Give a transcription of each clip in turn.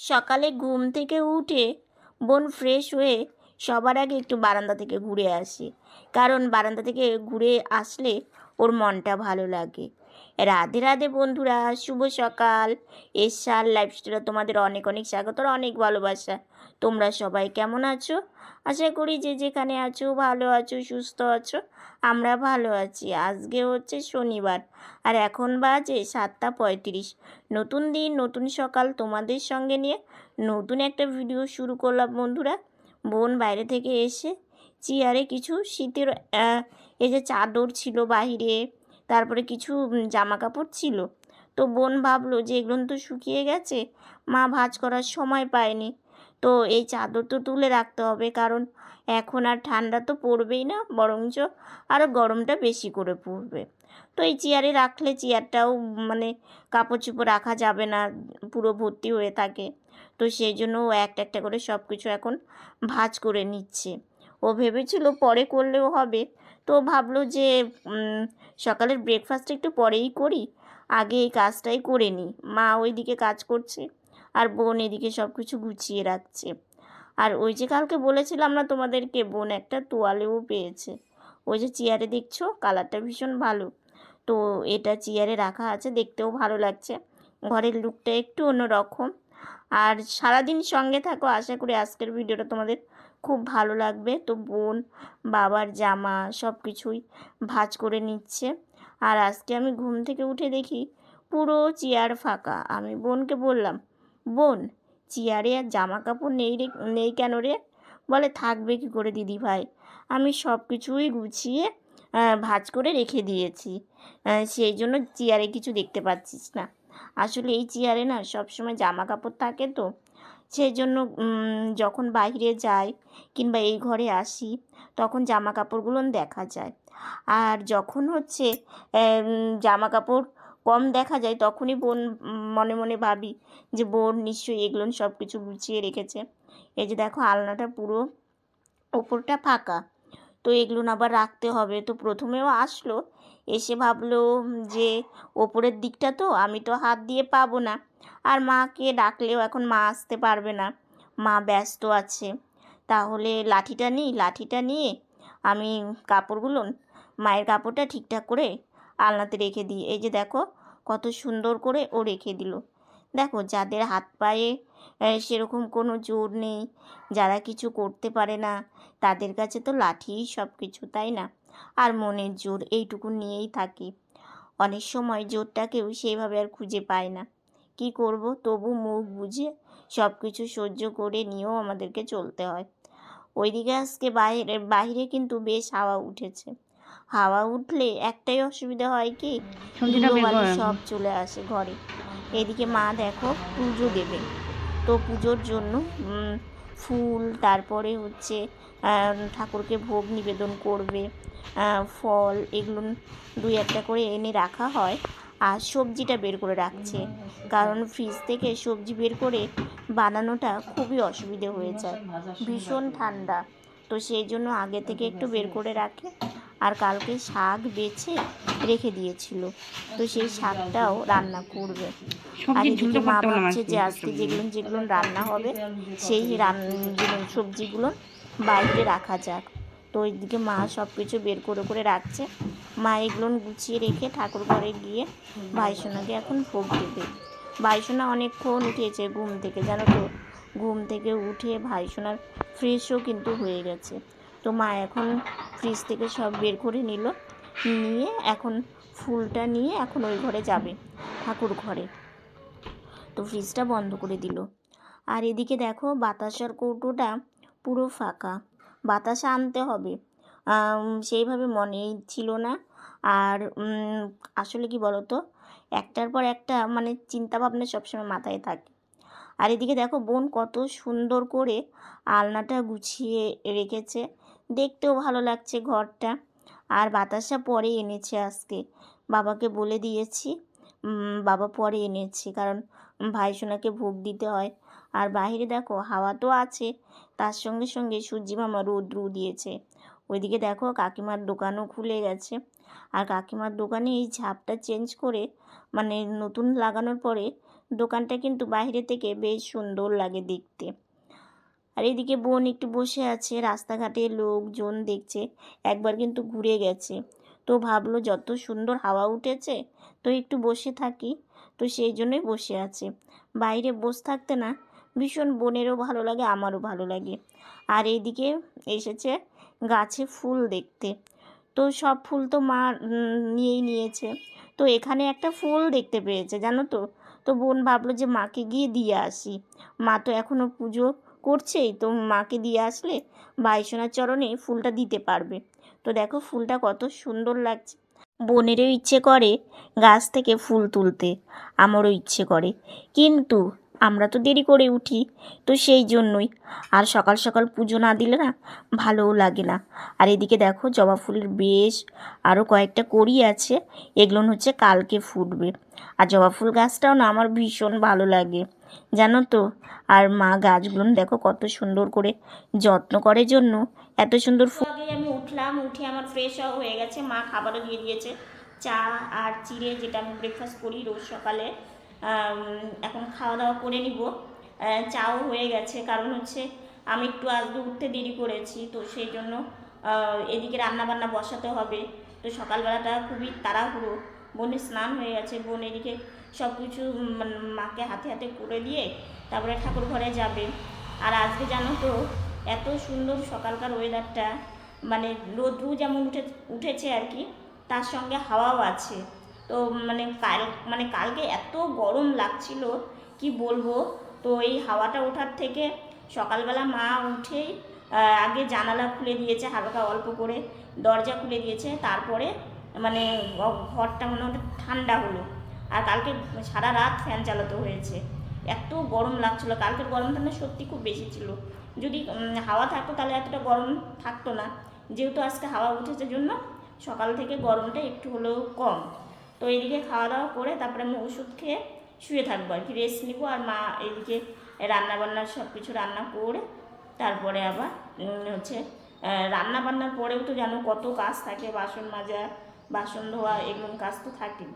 সকালে ঘুম থেকে উঠে বোন ফ্রেশ হয়ে সবার আগে একটু বারান্দা থেকে ঘুরে আসে। কারণ বারান্দা থেকে ঘুরে আসলে ওর মনটা ভালো লাগে। রাধে রাধে বন্ধুরা, শুভ সকাল। এসার লাইফস্টাইলে তোমাদের অনেক অনেক স্বাগত, অনেক ভালোবাসা। তোমরা সবাই কেমন আছো? আশা করি যে যেখানে আছো ভালো আছো, সুস্থ আছো, আমরা ভালো আছি। আজকে হচ্ছে শনিবার আর এখন বাজে সাতটা পঁয়ত্রিশ। নতুন দিন, নতুন সকাল তোমাদের সঙ্গে নিয়ে নতুন একটা ভিডিও শুরু করলাম বন্ধুরা। বোন বাইরে থেকে এসে চেয়ারে কিছু শীতের এই যে চাদর ছিল বাহিরে, তারপরে কিছু জামা কাপড় ছিল। তো বোন ভাবলো যে এগুলো তো শুকিয়ে গেছে, মা ভাঁজ করার সময় পায়নি। তো এই চাদর তো তুলে রাখতে হবে, কারণ এখন আর ঠান্ডা তো পড়বেই না, বরঞ্চ আরও গরমটা বেশি করে পড়বে। তো এই চেয়ারে রাখলে চেয়ারটাও মানে কাপড় চুপড় রাখা যাবে না, পুরো ভর্তি হয়ে থাকে। তো সেই জন্য ও একটা একটা করে সব কিছু এখন ভাঁজ করে নিচ্ছে। ও ভেবেছিল পরে করলেও হবে, তো ভাবলো যে সকালের ব্রেকফাস্ট একটু পরেই করি, আগে এই কাজটাই করে নিই। মা ওইদিকে কাজ করছে। আর বোন এদিকে সব কিছু গুছিয়ে রাখছে। আর ওই যে কালকে বলেছিলাম না তোমাদেরকে, বোন একটা তোয়ালেও পেয়েছে। ওই যে চেয়ারে দেখছ? কালারটা ভীষণ ভালো। তো এটা চেয়ারে রাখা আছে, দেখতেও ভালো লাগছে। ঘরের লুকটা একটু অন্যরকম। আর সারাদিন সঙ্গে থাকো, আশা করি আজকের ভিডিওটা তোমাদের খুব ভালো লাগবে। তো বোন, বাবার জামা সব কিছুই ভাঁজ করে নিচ্ছে। আর আজকে আমি ঘুম থেকে উঠে দেখি পুরো চেয়ার ফাঁকা। আমি বোনকে বললাম বোন, চেয়ারে আর জামা কাপড় নেই রে, নেই কেন রে? বলে, থাকবে কি করে দিদি ভাই? আমি সব কিছুই গুছিয়ে ভাঁজ করে রেখে দিয়েছি। সেই জন্য চেয়ারে কিছু দেখতে পাচ্ছিস না। আসলে এই চেয়ারে না সবসময় জামা কাপড় থাকে তো। সেই জন্য যখন বাইরে যাই কিংবা এই ঘরে আসি, তখন জামা কাপড়গুলো দেখা যায়। আর যখন হচ্ছে জামা কাপড় কম দেখা যায়, তখনই বোন মনে মনে ভাবি যে বোন নিশ্চয়ই এগুলো সব কিছু গুছিয়ে রেখেছে। এই যে দেখো, আলনাটা পুরো ওপরটা ফাঁকা, তো এগুলো আবার রাখতে হবে। তো প্রথমেও আসলো, এসে ভাবলো যে ওপরের দিকটা তো, আমি তো হাত দিয়ে পাবো না। আর মাকে ডাকলেও এখন মা আসতে পারবে না, মা ব্যস্ত আছে। তাহলে লাঠিটা নিই, লাঠিটা নিয়ে আমি কাপড়গুলো, মায়ের কাপড়টা ঠিকঠাক করে আলনাতে রেখে দিই। এই যে দেখো, কত সুন্দর করে ও রেখে দিল। দেখো, যাদের হাত পায়ে সেরকম কোনো জোর নেই। যারা কিছু করতে পারে না, তাদের কাছে তো লাঠিই সব কিছু তাই না? আর মনের জোর এইটুকু নিয়েই থাকি। অনেক সময় জোরটাকেও সেইভাবে আর খুঁজে পায় না। কি করব? তবু মুখ বুঝে সব কিছু সহ্য করে নিয়েও আমাদেরকে চলতে হয়। ওইদিকে আজকে বাইরে বাইরে কিন্তু বেশ হাওয়া উঠেছে। হাওয়া উঠলে একটাই অসুবিধা হয় কি? ধুলোবালি সব চলে আসে ঘরে। এদিকে মা দেখো পুজো দেবে। তো পুজোর জন্য ফুল তারপরে হচ্ছে ঠাকুরকে ভোগ নিবেদন করবে ফল এগুলো দুই একটা করে এনে রাখা হয় আর সবজিটা বের করে রাখছে। কারণ ফ্রিজ থেকে সবজি বের করে বানানোটা খুবই অসুবিধে হয়ে যায়। ভীষণ ঠান্ডা। তো সেই জন্য আগে থেকে একটু বের করে রাখে। আর কালকে শাক বেছে রেখে দিয়েছিল। তো সেই শাকটাও রান্না করবে। আর এদিকে মা ভাবছে যে আজকে যেগুলো যেগুলো রান্না হবে সেই সবজিগুলো বাইরে রাখা যাক। তো ওইদিকে মা সব কিছু বের করে করে রাখছে। মা এগুলো গুছিয়ে রেখে ঠাকুর ঘরে গিয়ে ভাইসোনাকে এখন ভোগ দেবে। ভাইসোনা অনেকক্ষণ উঠেছে ঘুম থেকে। জানো তো ঘুম থেকে উঠে ভাইসোনার ফ্রেশও কিন্তু হয়ে গেছে। তো মা এখন ফ্রিজ থেকে সব বের করে নিল। নিয়ে এখন ফুলটা নিয়ে এখন ওই ঘরে যাবে, ঠাকুর ঘরে। তো ফ্রিজটা বন্ধ করে দিল। আর এদিকে দেখো বাতাসার কৌটোটা পুরো ফাঁকা। বাতাসা আনতে হবে। সেইভাবে মনেই ছিল না। আর আসলে কি বলতো? একটার পর একটা মানে চিন্তা ভাবনা সবসময় মাথায় থাকে। আর এদিকে দেখো বোন কত সুন্দর করে আলনাটা গুছিয়ে রেখেছে। দেখতেও ভালো লাগছে ঘরটা। আর বাতাসা পরে এনেছে আজকে। বাবাকে বলে দিয়েছি বাবা পরে এনেছে কারণ ভাইসোনাকে ভোগ দিতে হয়। আর বাইরে দেখো হাওয়া তো আছে, তার সঙ্গে সঙ্গে সূর্যি মামা রৌদ্র দিয়েছে। ওইদিকে দেখো কাকিমার দোকানও খুলে গেছে। আর কাকিমার দোকানে এই ঝাপটা চেঞ্জ করে মানে নতুন লাগানোর পরে দোকানটা কিন্তু বাইরে থেকে বেশ সুন্দর লাগে দেখতে। আর এদিকে বোন একটু বসে আছে, রাস্তাঘাটে লোকজন দেখছে, একবার কিন্তু ঘুরে গেছে। তো ভাবলো, যত সুন্দর হাওয়া উঠেছে, তো একটু বসে থাকি। তো সেই জন্যই বসে আছে। বাইরে বসে থাকতে না, ভীষণ বোনেরও ভালো লাগে, আমারও ভালো লাগে। আর এইদিকে এসেছে গাছে ফুল দেখতে। তো সব ফুল তো মা নিয়েই নিয়েছে। তো এখানে একটা ফুল দেখতে পেয়েছে, জানো তো? তো বোন ভাবলো যে মাকে গিয়ে দিয়ে আসি। মা তো এখনও পুজো করছেই, তো মাকে দিয়ে আসলে বাইসোনার চরণে ফুলটা দিতে পারবে। তো দেখো ফুলটা কত সুন্দর লাগছে। বোনেরও ইচ্ছে করে গাছ থেকে ফুল তুলতে, আমারও ইচ্ছে করে। কিন্তু আমরা তো দেরি করে উঠি, তো সেই জন্যই। আর সকাল সকাল পুজো না দিলে না ভালোও লাগে না। আর এদিকে দেখো জবা ফুলের বেশ আরও কয়েকটা কড়ি আছে, এগুলো হচ্ছে কালকে ফুটবে। আর জবা ফুল গাছটাও না আমার ভীষণ ভালো লাগে, জানো তো? আর মা গাছগুলো দেখো কত সুন্দর করে যত্ন করে জন্য, এত সুন্দর ফুল আগে আমি উঠলাম, উঠে আমার ফ্রেশ হয়ে গেছে, মা খাবারও দিয়ে দিয়েছে। চা আর চিড়ে যেটা আমি ব্রেকফাস্ট করি রোজ সকালে। এখন খাওয়া দাওয়া করে নিব। চাও হয়ে গেছে কারণ হচ্ছে আমি একটু আজকে উঠতে দেরি করেছি তো সেই জন্য এদিকে রান্না বান্না বসাতে হবে। তো সকালবেলাটা খুবই তাড়াহুড়ো। বোনের স্নান হয়ে গেছে বোন এদিকে সব কিছু উম, মাকে হাতে হাতে করে দিয়ে তারপরে ঠাকুর ঘরে যাবে। আর আজকে জানো তো এত সুন্দর সকালকার ওয়েদারটা মানে রোদ্রু যেমন উঠে উঠেছে আর কি তার সঙ্গে হাওয়াও আছে। তো মানে কাল মানে কালকে এত গরম লাগছিল, কি বলব? তো এই হাওয়াটা ওঠার থেকে সকালবেলা মা উঠেই আগে জানালা খুলে দিয়েছে হালকা অল্প করে, দরজা খুলে দিয়েছে, তারপরে মানে ঘরটা ঘরটা মোটামুটি ঠান্ডা হলো। আর কালকে সারা রাত ফ্যান চালাতে হয়েছে। এত গরম লাগছিল, কালকের গরমটা না সত্যি খুব বেশি ছিল। যদি হাওয়া থাকতো তাহলে এতটা গরম থাকতো না। যেহেতু আজকে হাওয়া উঠেছে জন্য, সকাল থেকে গরমটা একটু হলেও কম। তো এইদিকে খাওয়া দাওয়া করে তারপরে আমি ওষুধ খেয়ে শুয়ে থাকব আর কি। রেস্ট নিবো আর মা এইদিকে রান্না বান্না সব কিছু রান্না করে তারপরে আবার হচ্ছে রান্না বান্নার পরেও তো জানো কত কাজ থাকে, বাসন মাজা, বাসন ধোয়া এগুলো কাজ তো থাকে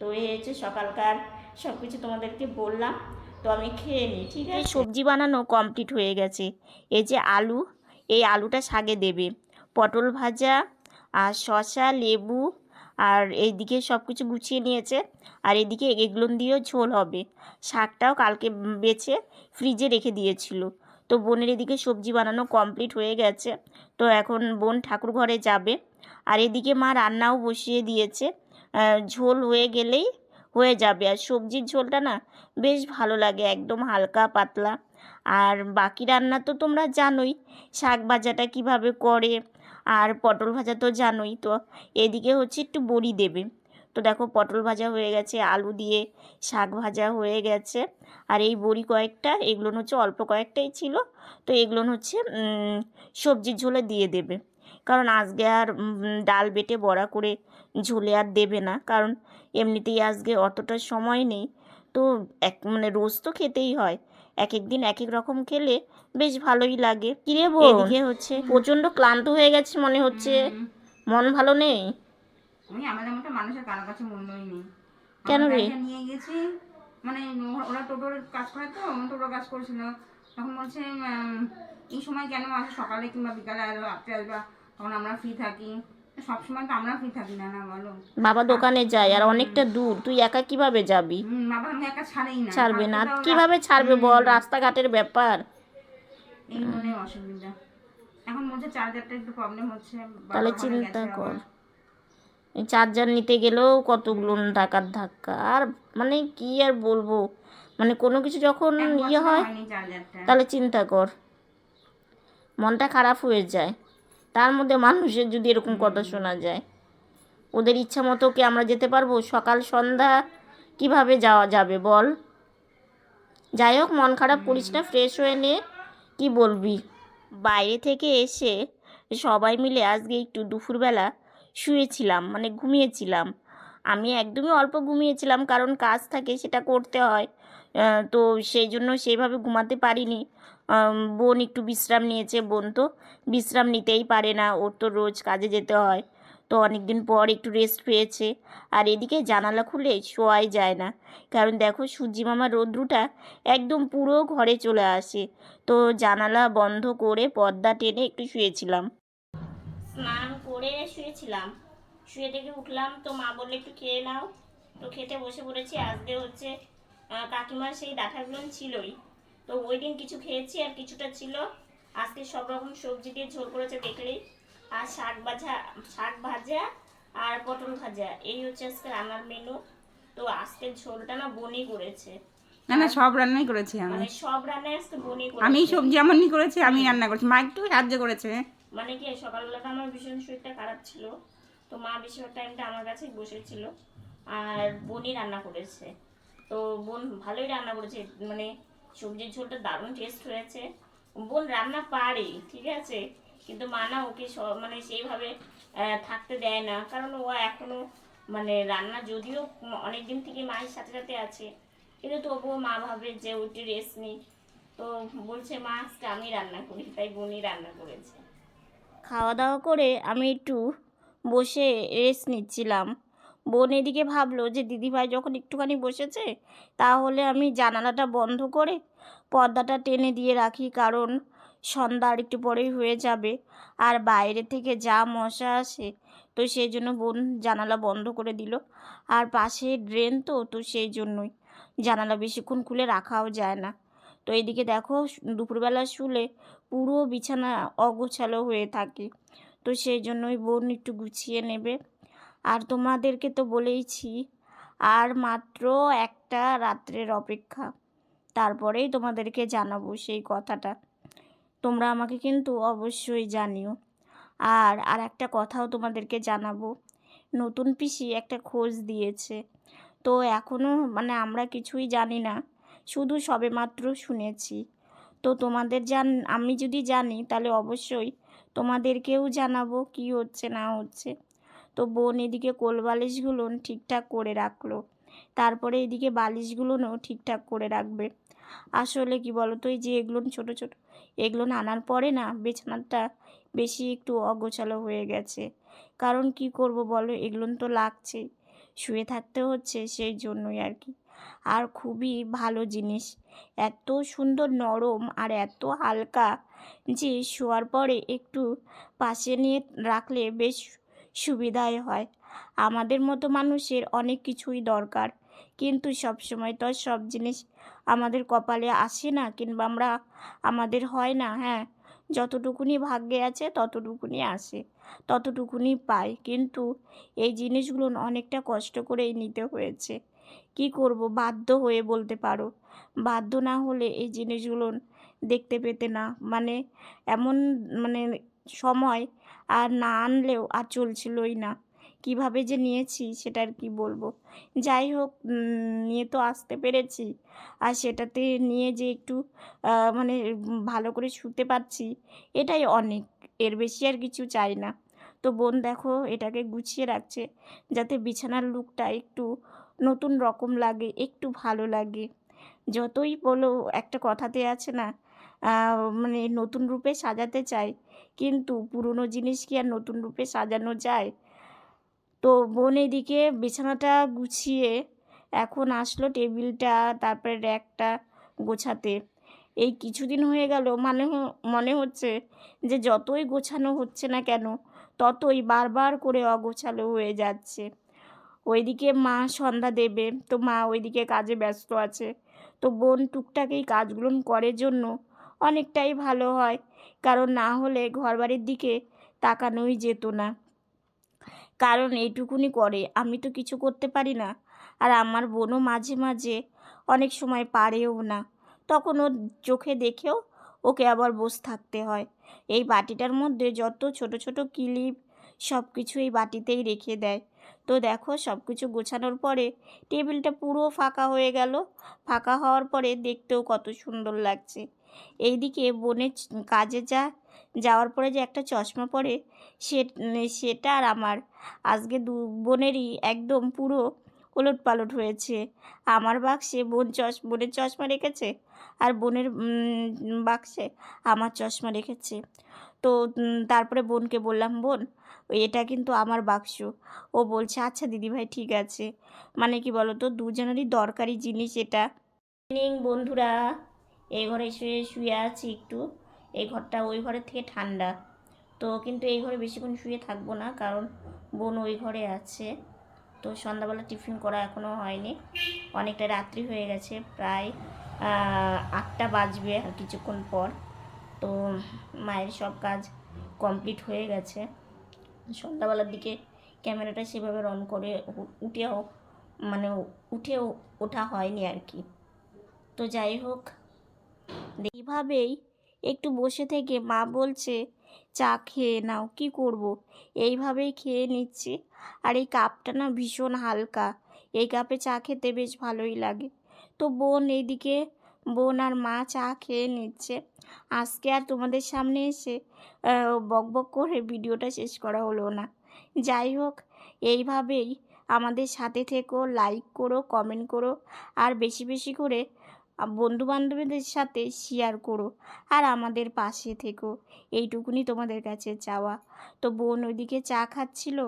তো এই হচ্ছে সকালকার সব কিছু তোমাদেরকে বললাম, তো আমি খেয়ে নিই, ঠিক আছে? সবজি বানানো কমপ্লিট হয়ে গেছে। এই যে আলু, এই আলুটা শাগে দেবে। পটল ভাজা আর শসা, লেবু আর এইদিকে সব কিছু গুছিয়ে নিয়েছে। আর এদিকে এগুলো দিয়েও ঝোল হবে। শাকটাও কালকে বেছে ফ্রিজে রেখে দিয়েছিল। তো বোনের এদিকে সবজি বানানো কমপ্লিট হয়ে গেছে। তো এখন বোন ঠাকুর ঘরে যাবে। আর এদিকে মা রান্নাও বসিয়ে দিয়েছে। ঝোল হয়ে গেলেই হয়ে যাবে। আর সবজির ঝোলটা না বেশ ভালো লাগে, একদম হালকা পাতলা। আর বাকি রান্না তো তোমরা জানোই, শাক ভাজাটা কীভাবে করে আর পটল ভাজা তো জানোই, তো এদিকে হচ্ছে একটু বড়ি দেবে। তো দেখো পটল ভাজা হয়ে গেছে, আলু দিয়ে শাক ভাজা হয়ে গেছে। আর এই বড়ি কয়েকটা, এগুলো হচ্ছে অল্প কয়েকটাই ছিল, তো এগুলো হচ্ছে সবজির ঝোলে দিয়ে দেবে। কারণ আজকে আর ডাল বেটে বড়া করে ঝোলে আর দেবে না, কারণ এমনিতেই আজকে অতটা সময় নেই। তো এক মানে রোজ তো খেতেই হয়। এক এক দিন এক এক রকম খেলে বেশ ভালোই লাগে। কিরে বউ এদিকে হচ্ছে প্রচণ্ড ক্লান্ত হয়ে গেছে মনে হচ্ছে। মন ভালো নেই? আমি আমাদের মতো মানুষের কারও কাছে মূল্যই নেই। কেন রে? নিয়ে গেছি মানে ওরা- ওরা টোটোর কাজ করে তো টোটোর কাজ করছিল। তখন বলছে এই সময় কেন আসো সকালে কিংবা বিকালে আসবে রাত্রে আসবা? তখন আমরা ফ্রি থাকি। সব সময় তো আমরা ফ্রি থাকি না না বলো? বাবা দোকানে যায় আর অনেকটা দূর। তুই একা কীভাবে যাবি? বাবা আমি একা ছাড়েই না। ছাড়বে না। কীভাবে ছাড়বে বল? রাস্তাঘাটের ব্যাপার। এই মনে অসুবিধা। এখন বলছে চার্জারটা একটু প্রবলেম হচ্ছে তাহলে চিন্তা কর। এই চার্জার নিতে গেলেও কতগুলো টাকার ধাক্কা। আর মানে কি আর বলব? মানে কোনো কিছু যখন ইয়ে হয় তাহলে চিন্তা কর। মনটা খারাপ হয়ে যায়। তার মধ্যে মানুষের যদি এরকম কথা শোনা যায় ওদের ইচ্ছা মতো কি আমরা যেতে পারব? সকাল সন্ধ্যা কীভাবে যাওয়া যাবে বল? যাই হোক মন খারাপ করিস না ফ্রেশ হয়ে নে। কি বলবি? বাইরে থেকে এসে সবাই মিলে আজকে একটু দুপুরবেলা শুয়েছিলাম মানে ঘুমিয়েছিলাম। আমি একদমই অল্প ঘুমিয়েছিলাম, কারণ কাজ থাকে সেটা করতে হয়। তো সেই জন্য সেইভাবে ঘুমাতে পারিনি। বোন একটু বিশ্রাম নিয়েছে, বোন তো বিশ্রাম নিতেই পারে না, ওর তো রোজ কাজে যেতে হয়। তো অনেক দিন পর একটু রেস্ট পেয়েছে। আর এদিকে জানালা খুলে শোয়াই যায় না। কারণ দেখো সূর্যি মামার রৌদ্রটা একদম পুরো ঘরে চলে আসে। তো জানালা বন্ধ করে পর্দা টেনে একটু শুয়েছিলাম। স্নান করে শুয়েছিলাম। শুয়ে থেকে উঠলাম। তো মা বললে একটু খেয়ে নাও। তো খেতে বসে পড়েছি। আজকে হচ্ছে কাকিমার সেই ডাঁটাগুলো ছিলই। তো ওই দিন কিছু খেয়েছি আর কিছুটা ছিল। আজকে সব রকম সবজি দিয়ে ঝোল করেছে দেখলেই। আর শাক ভাজা শাক ভাজা আর পটল ভাজা এই হচ্ছে আজকে রান্নার মেনু তো আজকের ঝোলটা না বনি করেছে। না না সব রান্নাই করেছি আমি। মানে সব রান্নায় আজকে বনি আমি সবজি এমনই করেছি আমি রান্না করেছি। মা একটু সাহায্য করেছে। মানে কি সকালবেলাটা আমার ভীষণ শরীরটা খারাপ ছিল। তো মা বেশিরভাগ টাইমটা আমার কাছেই বসেছিল। আর বোনই রান্না করেছে। তো বোন ভালোই রান্না করেছে। মানে সবজির ঝোলটা দারুণ টেস্ট হয়েছে। বোন রান্না পারে, ঠিক আছে? কিন্তু মা না ওকে স- মানে সেইভাবে থাকতে দেয় না। কারণ ও এখনও মানে রান্না যদিও অনেক দিন থেকে মায়ের সাথে সাথে আছে। কিন্তু তবুও মা ভাবে যে ওটি রেস্ট নিই তো বলছে, মা, আজকে আমি রান্না করি। তাই বোনই রান্না করেছে। খাওয়া দাওয়া করে আমি একটু বসে রেস্ট নিচ্ছিলাম। বোন এদিকে ভাবলো যে দিদিভাই যখন একটুখানি বসেছে, তাহলে আমি জানালাটা বন্ধ করে পর্দাটা টেনে দিয়ে রাখি, কারণ সন্ধ্যা আর একটু পরেই হয়ে যাবে। আর বাইরে থেকে যা মশা আসে, তো সেই জন্য বোন জানালা বন্ধ করে দিল। আর পাশে ড্রেন তো তো সেই জন্যই। জানালা বেশিক্ষণ খুলে রাখাও যায় না। তো এদিকে দেখো, দুপুরবেলা শুলে পুরো বিছানা অগোছালো হয়ে থাকে। তো সেই জন্যই বোন একটু গুছিয়ে নেবে। আর তোমাদেরকে তো বলেইছি, আর মাত্র একটা রাত্রের অপেক্ষা। তারপরেই তোমাদেরকে জানাব সেই কথাটা। তোমরা আমাকে কিন্তু অবশ্যই জানিও। আর আর একটা কথাও তোমাদেরকে জানাব। নতুন পিসি একটা খোঁজ দিয়েছে। তো এখনও মানে আমরা কিছুই জানি না, শুধু সবেমাত্র শুনেছি। তো তোমাদের জান আমি যদি জানি তাহলে অবশ্যই তোমাদেরকেও জানাব কি হচ্ছে, না হচ্ছে। তো বোন এদিকে কোল বালিশগুলো ঠিকঠাক করে রাখল। তারপরে এদিকে বালিশগুলোও ঠিকঠাক করে রাখবে। আসলে কি বলো তো এই যে এগুলো ছোট ছোট, এগুলো আনার পরে না বিছানাটা বেশি একটু অগোছালো হয়ে গেছে। কারণ কি করব বলো, এগুলো তো লাগছেই শুয়ে থাকতে হচ্ছে সেই জন্যই আর কি। আর খুবই ভালো জিনিস, এত সুন্দর নরম আর এত হালকা যে শোয়ার পরে একটু পাশে নিয়ে রাখলে বেশ সুবিধাই হয়। আমাদের মতো মানুষের অনেক কিছুই দরকার। কিন্তু সব সময় তো সব জিনিস আমাদের কপালে আসে না কিংবা আমরা আমাদের হয় না হ্যাঁ। যতটুকুনি ভাগ্যে আছে ততটুকুনি আসে, ততটুকুনি পাই কিন্তু এই জিনিসগুলো অনেকটা কষ্ট করেই নিতে হয়েছে। কি করব? বাধ্য হয়ে বলতে পারো। বাধ্য না হলে এই জিনিসগুলো দেখতে পেতে না। মানে এমন মানে সময় আর না আনলেও আর চলছিলই না। কীভাবে যে নিয়েছি সেটা আর কি বলব? যাই হোক নিয়ে তো আসতে পেরেছি। আর সেটাতে নিয়ে যে একটু মানে ভালো করে শুতে পারছি, এটাই অনেক। এর বেশি আর কিছু চাই না। তো বোন দেখো, এটাকে গুছিয়ে রাখছে যাতে বিছানার লুকটা একটু নতুন রকম লাগে, একটু ভালো লাগে। যতই বলো, একটা কথাতে আছে না মানে নতুন রূপে সাজাতে চাই কিন্তু পুরনো জিনিস কি আর নতুন রূপে সাজানো যায়? তো বোন এদিকে বিছানাটা গুছিয়ে এখন আসলো টেবিলটা, তারপরে র্যাকটা গোছাতে। এই কিছুদিন হয়ে গেল মানে মনে হচ্ছে যে যতই গোছানো হচ্ছে না কেন, ততই বারবার করে অগোছালো হয়ে যাচ্ছে। ওইদিকে মা সন্ধ্যা দেবে, তো মা ওইদিকে কাজে ব্যস্ত আছে। তো বোন টুকটাক এই কাজগুলো করে জন্য অনেকটাই ভালো হয়। কারণ না হলে ঘরবাড়ির দিকে তাকানোই যেত না। কারণ এইটুকুনি করে আমি তো কিছু করতে পারি না। আর আমার বোনও মাঝে মাঝে অনেক সময় পারেও না। তখন ও চোখে দেখেও ওকে আবার বসে থাকতে হয়। এই বাটিটার মধ্যে যত ছোট ছোট ক্লিপ সব কিছু এই বাটিতেই রেখে দেয়। তো দেখো, সব কিছু গোছানোর পরে টেবিলটা পুরো ফাঁকা হয়ে গেল। ফাঁকা হওয়ার পরে দেখতেও কত সুন্দর লাগছে। এইদিকে বোনের কাজে যা, যাওয়ার পরে যে একটা চশমা পরে, সে, সেটা আর আমার। আজকে দু বোনেরই একদম পুরো ওলট পালট হয়েছে। আমার বাক্সে বোন চশ, বোনের চশমা রেখেছে আর বোনের বাক্সে আমার চশমা রেখেছে। তো তারপরে বোনকে বললাম, বোন, এটা কিন্তু আমার বাক্স। ও বলছে আচ্ছা দিদিভাই ঠিক আছে। মানে কি বলো তো দুজনেরই দরকারি জিনিস এটা। বন্ধুরা। এই ঘরে শুয়ে শুয়ে আছি একটু। এই ঘরটা ওই ঘরের থেকে ঠান্ডা। তো কিন্তু এই ঘরে বেশিক্ষণ শুয়ে থাকব না, কারণ বোন ওই ঘরে আছে। তো সন্ধ্যাবেলা টিফিন করা এখনও হয়নি। অনেকটা রাত্রি হয়ে গেছে, প্রায় আটটা বাজবে আর কিছুক্ষণ পর। তো মায়ের সব কাজ কমপ্লিট হয়ে গেছে। সন্ধ্যাবেলার দিকে ক্যামেরাটা সেভাবে রন করে উঠেও মানে উঠেও ওঠা হয়নি আর কি। তো যাই হোক এইভাবেই একটু বসে থেকে মা বলছে চা খেয়ে নাও কি করব? এইভাবেই খেয়ে নিচ্ছি। আর এই কাপটা না ভীষণ হালকা। এই কাপে চা খেতে বেশ ভালোই লাগে। তো বোন এইদিকে বোন আর মা চা খেয়ে নিচ্ছে। আজকে আর তোমাদের সামনে এসে আহ, বক বক করে ভিডিওটা শেষ করা হলো না। যাই হোক এইভাবেই আমাদের সাথে থেকো লাইক করো কমেন্ট করো। আর বেশি বেশি করে বন্ধু বান্ধবীদের সাথে শেয়ার করো আর আমাদের পাশে থেকো। এইটুকুনি তোমাদের কাছে চাওয়া। তো বোন ওইদিকে চা খাচ্ছিল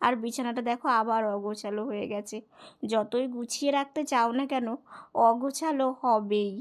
আর বিছানাটা দেখো আবার অগোছালো হয়ে গেছে। যতই গুছিয়ে রাখতে চাও না কেন, অগোছালো হবেই।